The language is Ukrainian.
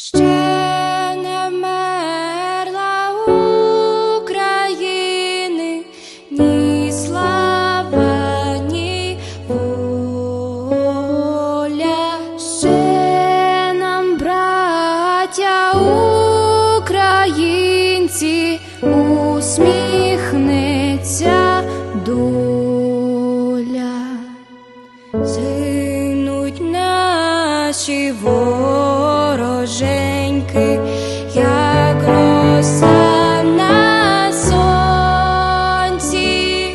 Stay. наші вороженьки, як роса на сонці.